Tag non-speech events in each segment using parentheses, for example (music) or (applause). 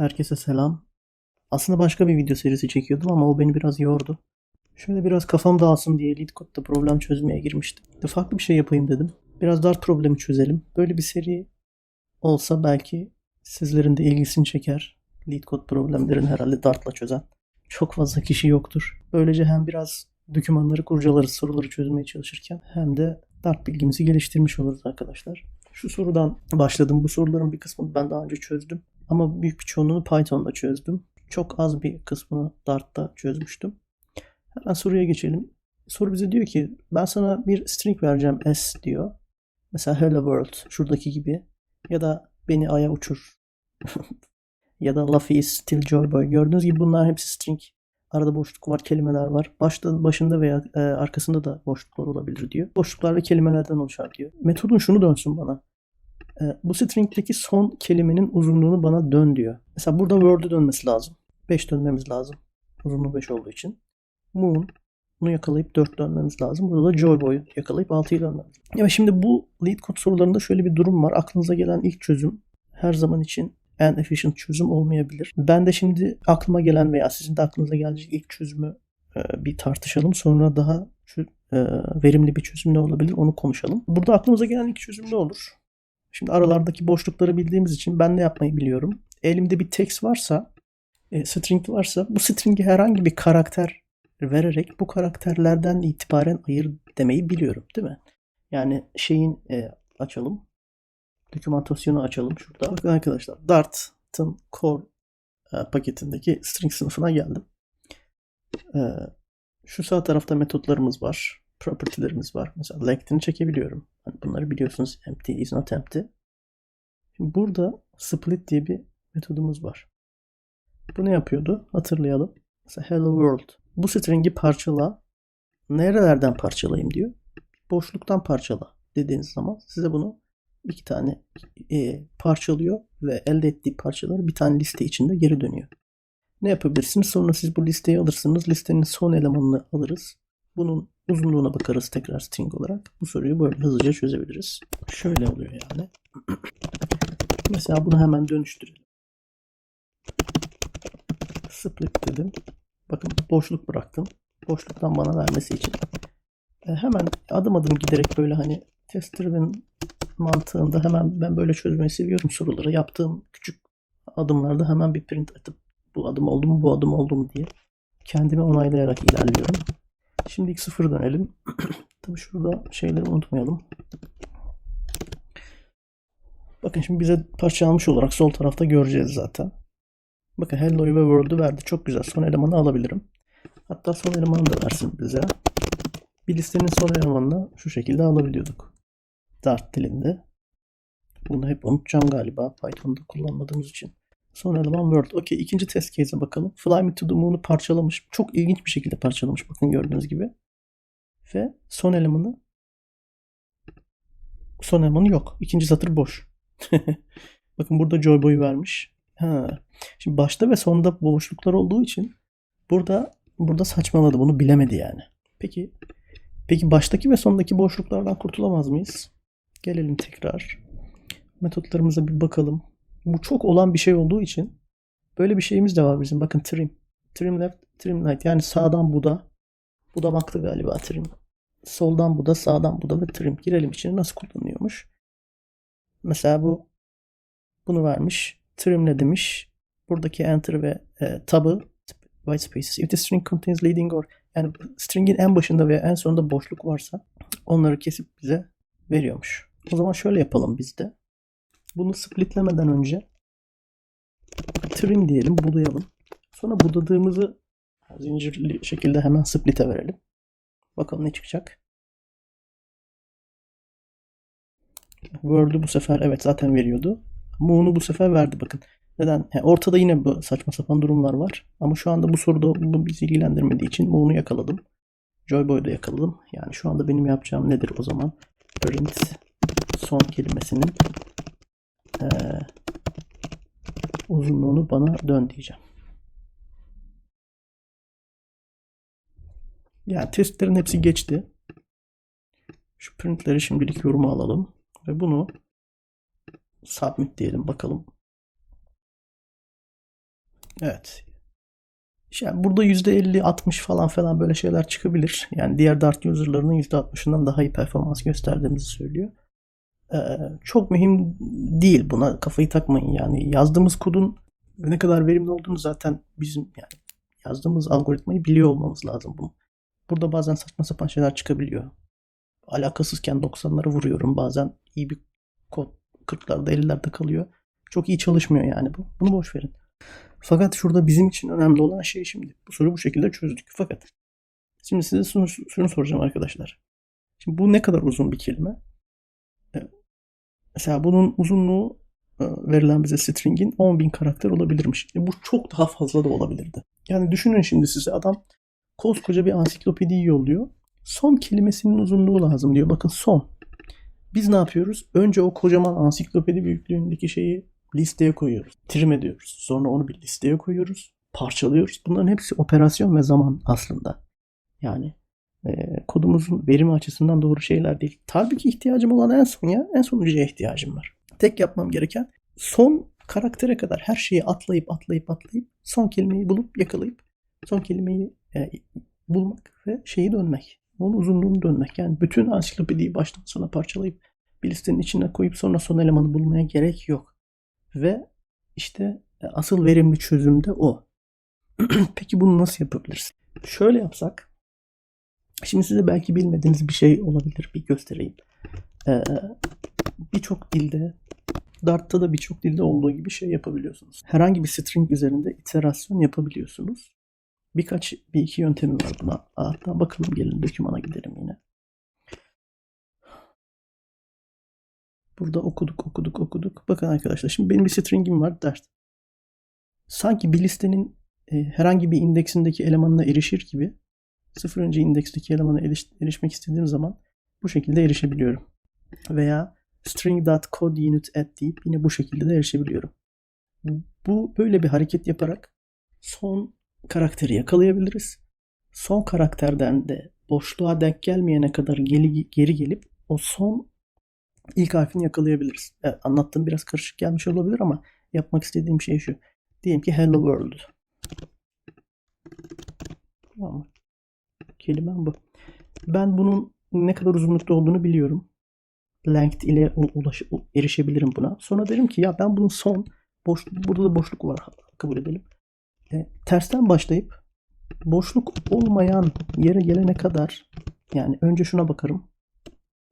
Herkese selam. Aslında başka bir video serisi çekiyordum ama o beni biraz yordu. Şöyle biraz kafam dağılsın diye LeetCode'da problem çözmeye girmiştim. De farklı bir şey yapayım dedim. Biraz Dart problemi çözelim. Böyle bir seri olsa belki sizlerin de ilgisini çeker. LeetCode problemlerini herhalde Dart'la çözen. Çok fazla kişi yoktur. Böylece hem biraz dokümanları kurcalarız soruları çözmeye çalışırken hem de Dart bilgimizi geliştirmiş oluruz arkadaşlar. Şu sorudan başladım. Bu soruların bir kısmını ben daha önce çözdüm. Ama büyük bir çoğunluğunu Python'da çözdüm. Çok az bir kısmını Dart'ta çözmüştüm. Hemen soruya geçelim. Soru bize diyor ki ben sana bir string vereceğim s diyor. Mesela hello world şuradaki gibi. Ya da beni aya uçur. (laughs) ya da Luffy is still joy boy. Gördüğünüz gibi bunlar hepsi string. Arada boşluk var, kelimeler var. Başta, başında veya e, arkasında da boşluklar olabilir diyor. Boşluklar ve kelimelerden oluşar diyor. Metodun şunu dönsün bana. E, bu string'deki son kelimenin uzunluğunu bana dön diyor. Mesela burada word'u dönmesi lazım. 5 dönmemiz lazım. Uzunluğu 5 olduğu için. Moon bunu yakalayıp 4 dönmemiz lazım. Burada da Joy Boy'u yakalayıp 6'yı dönmemiz lazım. Evet şimdi bu lead code sorularında şöyle bir durum var. Aklınıza gelen ilk çözüm her zaman için en efficient çözüm olmayabilir. Ben de şimdi aklıma gelen veya sizin de aklınıza gelecek ilk çözümü e, bir tartışalım. Sonra daha e, verimli bir çözüm ne olabilir onu konuşalım. Burada aklımıza gelen ilk çözüm ne olur? Şimdi aralardaki boşlukları bildiğimiz için ben ne yapmayı biliyorum. Elimde bir text varsa, e, string varsa bu string'e herhangi bir karakter vererek bu karakterlerden itibaren ayır demeyi biliyorum değil mi? Yani şeyin e, açalım. Dokümantasyonu açalım şurada. Bakın arkadaşlar Dart'ın core e, paketindeki string sınıfına geldim. E, şu sağ tarafta metotlarımız var. Property'lerimiz var. Mesela length'ini çekebiliyorum. Hani bunları biliyorsunuz empty is not empty. Şimdi burada split diye bir metodumuz var. Bu ne yapıyordu? Hatırlayalım. Mesela hello world. Bu string'i parçala. Nerelerden parçalayayım diyor. Boşluktan parçala dediğiniz zaman size bunu iki tane e, parçalıyor ve elde ettiği parçaları bir tane liste içinde geri dönüyor. Ne yapabilirsiniz? Sonra siz bu listeyi alırsınız. Listenin son elemanını alırız. Bunun uzunluğuna bakarız tekrar string olarak. Bu soruyu böyle hızlıca çözebiliriz. Şöyle oluyor yani. (clears throat) Mesela bunu hemen dönüştürelim. Split dedim. Bakın boşluk bıraktım. Boşluktan bana vermesi için. E, hemen adım adım giderek böyle hani test driven mantığında hemen ben böyle çözmeyi seviyorum soruları. Yaptığım küçük adımlarda hemen bir print atıp bu adım oldu mu bu adım oldu mu diye kendimi onaylayarak ilerliyorum. Şimdi ilk sıfır dönelim. (clears throat) Tabii şurada şeyleri unutmayalım. Bakın şimdi bize parçalanmış olarak sol tarafta göreceğiz zaten. Bakın hello'yu ve world'u verdi. Çok güzel. Son elemanı alabilirim. Hatta son elemanı da versin bize. Bir listenin son elemanını şu şekilde alabiliyorduk. Dart dilinde. Bunu hep unutacağım galiba. Python'da kullanmadığımız için. Son eleman Word. Okey. ikinci test case'e bakalım. Fly me to the moon'u parçalamış. Çok ilginç bir şekilde parçalamış. Bakın gördüğünüz gibi. Ve son elemanı son elemanı yok. İkinci satır boş. (laughs) Bakın burada Joy Boy'u vermiş. Ha. Şimdi başta ve sonda boşluklar olduğu için burada burada saçmaladı. Bunu bilemedi yani. Peki peki baştaki ve sondaki boşluklardan kurtulamaz mıyız? Gelelim tekrar. Metotlarımıza bir bakalım. Bu çok olan bir şey olduğu için böyle bir şeyimiz de var bizim. Bakın trim. Trim left, trim right. Yani sağdan buda. Budamaktı galiba trim. Soldan buda, sağdan buda ve trim. Girelim içine nasıl kullanıyormuş. Mesela bu bunu vermiş. Trimle demiş. Buradaki enter ve e, tab'ı white spaces. If the string contains leading or yani string'in en başında veya en sonunda boşluk varsa onları kesip bize veriyormuş. O zaman şöyle yapalım biz de. Bunu splitlemeden önce trim diyelim, budayalım. Sonra budadığımızı zincirli şekilde hemen split'e verelim. Bakalım ne çıkacak. Word'u bu sefer evet zaten veriyordu. Moon'u bu sefer verdi bakın. Neden? Yani ortada yine bu saçma sapan durumlar var. Ama şu anda bu soruda bu bizi ilgilendirmediği için Moon'u yakaladım. Joyboy'u da yakaladım. Yani şu anda benim yapacağım nedir o zaman? Print son kelimesinin ee, uzunluğunu bana dön diyeceğim. Yani testlerin hepsi geçti. Şu printleri şimdilik yoruma alalım. Ve bunu submit diyelim bakalım Evet. Yani burada %50, 60 falan falan böyle şeyler çıkabilir. Yani diğer Dart user'larının %60'ından daha iyi performans gösterdiğimizi söylüyor. Ee, çok mühim değil buna kafayı takmayın yani yazdığımız kodun ne kadar verimli olduğunu zaten bizim yani yazdığımız algoritmayı biliyor olmamız lazım bunu. Burada bazen saçma sapan şeyler çıkabiliyor. Alakasızken 90'lara vuruyorum bazen iyi bir kod 40'larda 50'lerde kalıyor. Çok iyi çalışmıyor yani bu. Bunu boş verin. Fakat şurada bizim için önemli olan şey şimdi. Bu soruyu bu şekilde çözdük. Fakat şimdi size şunu soracağım arkadaşlar. Şimdi bu ne kadar uzun bir kelime? Mesela bunun uzunluğu e, verilen bize string'in 10.000 karakter olabilirmiş. E bu çok daha fazla da olabilirdi. Yani düşünün şimdi size adam koskoca bir ansiklopediyi yolluyor. Son kelimesinin uzunluğu lazım diyor. Bakın son. Biz ne yapıyoruz? Önce o kocaman ansiklopedi büyüklüğündeki şeyi listeye koyuyoruz. Trim ediyoruz. Sonra onu bir listeye koyuyoruz. Parçalıyoruz. Bunların hepsi operasyon ve zaman aslında. Yani kodumuzun verimi açısından doğru şeyler değil. Tabii ki ihtiyacım olan en son ya. En sonuncuya ihtiyacım var. Tek yapmam gereken son karaktere kadar her şeyi atlayıp atlayıp atlayıp son kelimeyi bulup yakalayıp son kelimeyi e, bulmak ve şeyi dönmek. Onun uzunluğunu dönmek. Yani bütün ansiklopediyi baştan sona parçalayıp bir listenin içine koyup sonra son elemanı bulmaya gerek yok. Ve işte asıl verimli çözüm de o. (clears throat) Peki bunu nasıl yapabiliriz? Şöyle yapsak Şimdi size belki bilmediğiniz bir şey olabilir. Bir göstereyim. Ee, birçok dilde Dart'ta da birçok dilde olduğu gibi şey yapabiliyorsunuz. Herhangi bir string üzerinde iterasyon yapabiliyorsunuz. Birkaç, bir iki yöntemi var buna. Hatta bakalım gelin dokümana gidelim yine. Burada okuduk, okuduk, okuduk. Bakın arkadaşlar şimdi benim bir stringim var Dart. Sanki bir listenin e, herhangi bir indeksindeki elemanına erişir gibi sıfırıncı indeksteki elemana eriş, erişmek istediğim zaman bu şekilde erişebiliyorum. Veya string.codeUnit add deyip yine bu şekilde de erişebiliyorum. Bu böyle bir hareket yaparak son karakteri yakalayabiliriz. Son karakterden de boşluğa denk gelmeyene kadar geri, geri gelip o son ilk harfini yakalayabiliriz. Evet, anlattığım biraz karışık gelmiş olabilir ama yapmak istediğim şey şu. Diyelim ki Hello World. Tamam kelimem bu. Ben bunun ne kadar uzunlukta olduğunu biliyorum. Length ile ulaş, erişebilirim buna. Sonra derim ki ya ben bunun son boş, burada da boşluk var kabul edelim. E, tersten başlayıp boşluk olmayan yere gelene kadar yani önce şuna bakarım.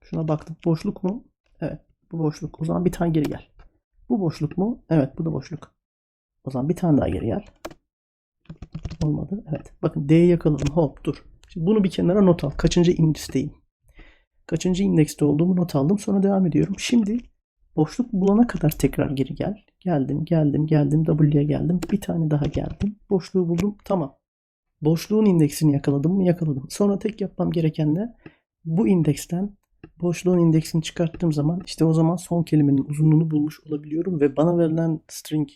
Şuna baktım. Boşluk mu? Evet. Bu boşluk. O zaman bir tane geri gel. Bu boşluk mu? Evet. Bu da boşluk. O zaman bir tane daha geri gel. Olmadı. Evet. Bakın D'yi yakaladım. Hop dur. Şimdi bunu bir kenara not al. Kaçıncı indeksteyim? Kaçıncı indekste olduğumu not aldım. Sonra devam ediyorum. Şimdi boşluk bulana kadar tekrar geri gel. Geldim, geldim, geldim. W'ye geldim. Bir tane daha geldim. Boşluğu buldum. Tamam. Boşluğun indeksini yakaladım mı? Yakaladım. Sonra tek yapmam gereken de bu indeksten boşluğun indeksini çıkarttığım zaman işte o zaman son kelimenin uzunluğunu bulmuş olabiliyorum ve bana verilen string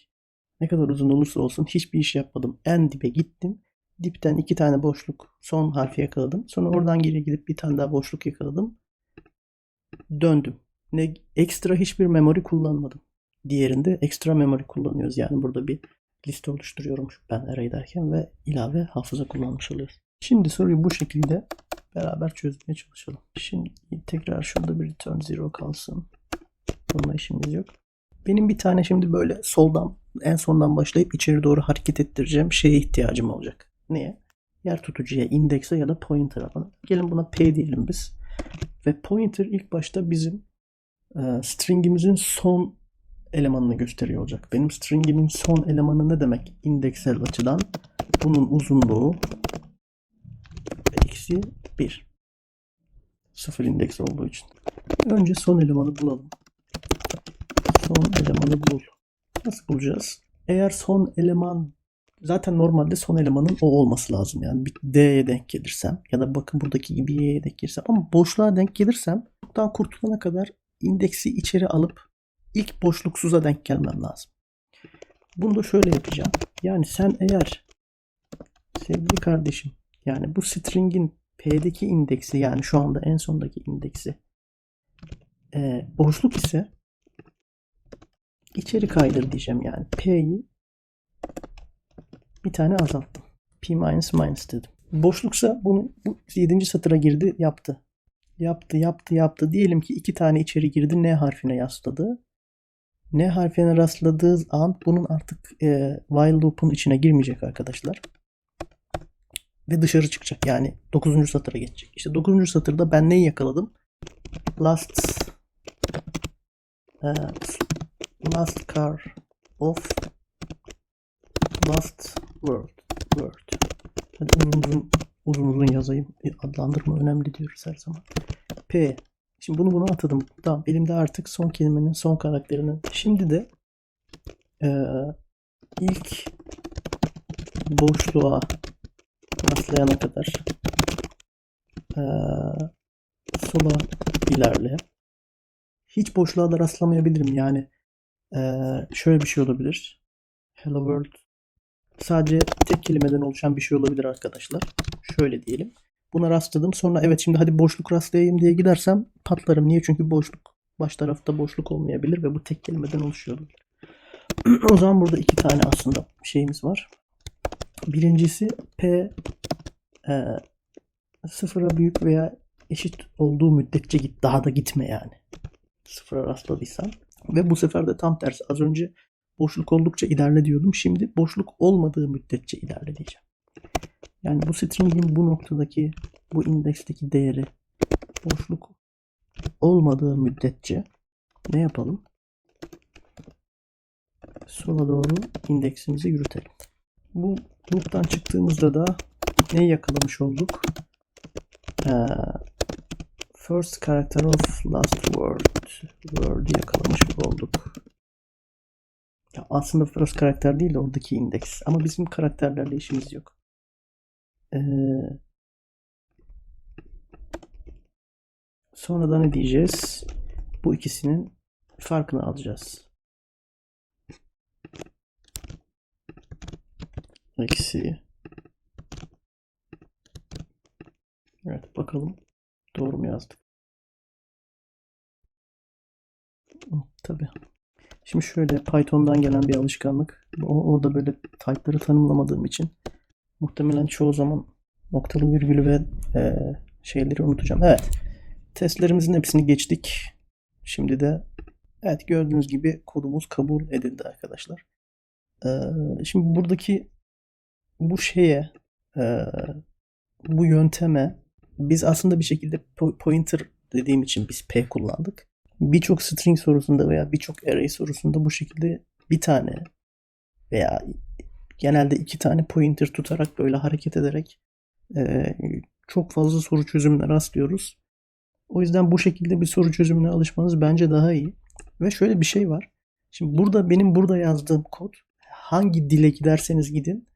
ne kadar uzun olursa olsun hiçbir iş yapmadım. En dibe gittim dipten iki tane boşluk son harfi yakaladım. Sonra oradan geriye gidip bir tane daha boşluk yakaladım. Döndüm. Ne ekstra hiçbir memory kullanmadım. Diğerinde ekstra memory kullanıyoruz. Yani burada bir liste oluşturuyorum ben array derken ve ilave hafıza kullanmış oluyoruz. Şimdi soruyu bu şekilde beraber çözmeye çalışalım. Şimdi tekrar şurada bir return zero kalsın. Bununla işimiz yok. Benim bir tane şimdi böyle soldan en sondan başlayıp içeri doğru hareket ettireceğim şeye ihtiyacım olacak. Neye? Yer tutucuya, indekse ya da pointer'a bana. Gelin buna P diyelim biz. Ve pointer ilk başta bizim e, stringimizin son elemanını gösteriyor olacak. Benim stringimin son elemanı ne demek? İndeksel açıdan bunun uzunluğu eksi 1. Sıfır indeks olduğu için. Önce son elemanı bulalım. Son elemanı bul. Nasıl bulacağız? Eğer son eleman zaten normalde son elemanın o olması lazım. Yani bir D'ye denk gelirsem ya da bakın buradaki gibi Y'ye denk gelirsem ama boşluğa denk gelirsem buradan kurtulana kadar indeksi içeri alıp ilk boşluksuza denk gelmem lazım. Bunu da şöyle yapacağım. Yani sen eğer sevgili kardeşim yani bu string'in P'deki indeksi yani şu anda en sondaki indeksi e, boşluk ise içeri kaydır diyeceğim yani P'yi Bir tane azalttım. P minus minus dedim. Boşluksa bunu bu 7. satıra girdi yaptı. Yaptı yaptı yaptı. Diyelim ki iki tane içeri girdi N harfine yasladı. N harfine rastladığı an bunun artık e, while loop'un içine girmeyecek arkadaşlar. Ve dışarı çıkacak. Yani 9. satıra geçecek. İşte 9. satırda ben neyi yakaladım? Last e, last car of last word word. Hadi uzun uzun uzun uzun yazayım. E, Adlandırma önemli diyoruz her zaman. P. Şimdi bunu buna atadım. Tamam elimde artık son kelimenin son karakterinin. Şimdi de eee, ilk boşluğa rastlayana kadar eee, sola ilerle. Hiç boşluğa da rastlamayabilirim. Yani eee, şöyle bir şey olabilir. Hello World sadece tek kelimeden oluşan bir şey olabilir arkadaşlar. Şöyle diyelim. Buna rastladım. Sonra evet şimdi hadi boşluk rastlayayım diye gidersem patlarım. Niye? Çünkü boşluk. Baş tarafta boşluk olmayabilir ve bu tek kelimeden oluşuyor. (clears throat) o zaman burada iki tane aslında şeyimiz var. Birincisi P e, sıfıra büyük veya eşit olduğu müddetçe git. Daha da gitme yani. Sıfıra rastladıysan. Ve bu sefer de tam tersi. Az önce boşluk oldukça ilerle diyordum. Şimdi boşluk olmadığı müddetçe ilerle diyeceğim. Yani bu string'in bu noktadaki, bu indeksteki değeri boşluk olmadığı müddetçe ne yapalım? Sola doğru indeksimizi yürütelim. Bu loop'tan çıktığımızda da neyi yakalamış olduk? Ee, first character of last word word'ü yakalamış olduk. Ya aslında first karakter değil de oradaki indeks. Ama bizim karakterlerle işimiz yok. Ee, sonra da ne diyeceğiz? Bu ikisinin farkını alacağız. Eksi. Evet bakalım. Doğru mu yazdık? Tabii. Şimdi şöyle Python'dan gelen bir alışkanlık. Orada böyle type'ları tanımlamadığım için muhtemelen çoğu zaman noktalı virgülü ve e, şeyleri unutacağım. Evet. Testlerimizin hepsini geçtik. Şimdi de evet gördüğünüz gibi kodumuz kabul edildi arkadaşlar. Ee, şimdi buradaki bu şeye e, bu yönteme biz aslında bir şekilde po- pointer dediğim için biz P kullandık. Birçok string sorusunda veya birçok array sorusunda bu şekilde bir tane veya genelde iki tane pointer tutarak böyle hareket ederek e, çok fazla soru çözümüne rastlıyoruz. O yüzden bu şekilde bir soru çözümüne alışmanız bence daha iyi. Ve şöyle bir şey var. Şimdi burada benim burada yazdığım kod hangi dile giderseniz gidin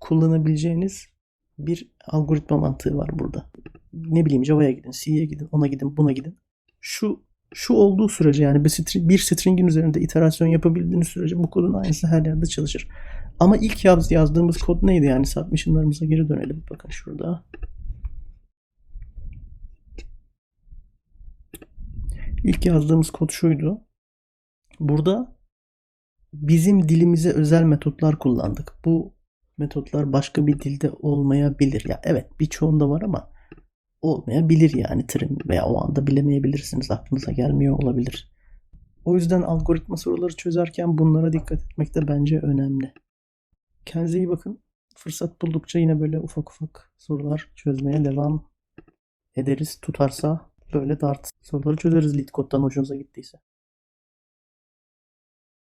kullanabileceğiniz bir algoritma mantığı var burada. Ne bileyim Java'ya gidin, C'ye gidin, ona gidin, buna gidin. Şu şu olduğu sürece yani bir, string, bir stringin üzerinde iterasyon yapabildiğiniz sürece bu kodun aynısı her yerde çalışır. Ama ilk yaz, yazdığımız kod neydi yani submission'larımıza geri dönelim. Bakın şurada. İlk yazdığımız kod şuydu. Burada bizim dilimize özel metotlar kullandık. Bu metotlar başka bir dilde olmayabilir. Ya evet birçoğunda var ama olmayabilir yani trim veya o anda bilemeyebilirsiniz. Aklınıza gelmiyor olabilir. O yüzden algoritma soruları çözerken bunlara dikkat etmek de bence önemli. Kendinize iyi bakın. Fırsat buldukça yine böyle ufak ufak sorular çözmeye devam ederiz. Tutarsa böyle dart soruları çözeriz Leetcode'dan hoşunuza gittiyse.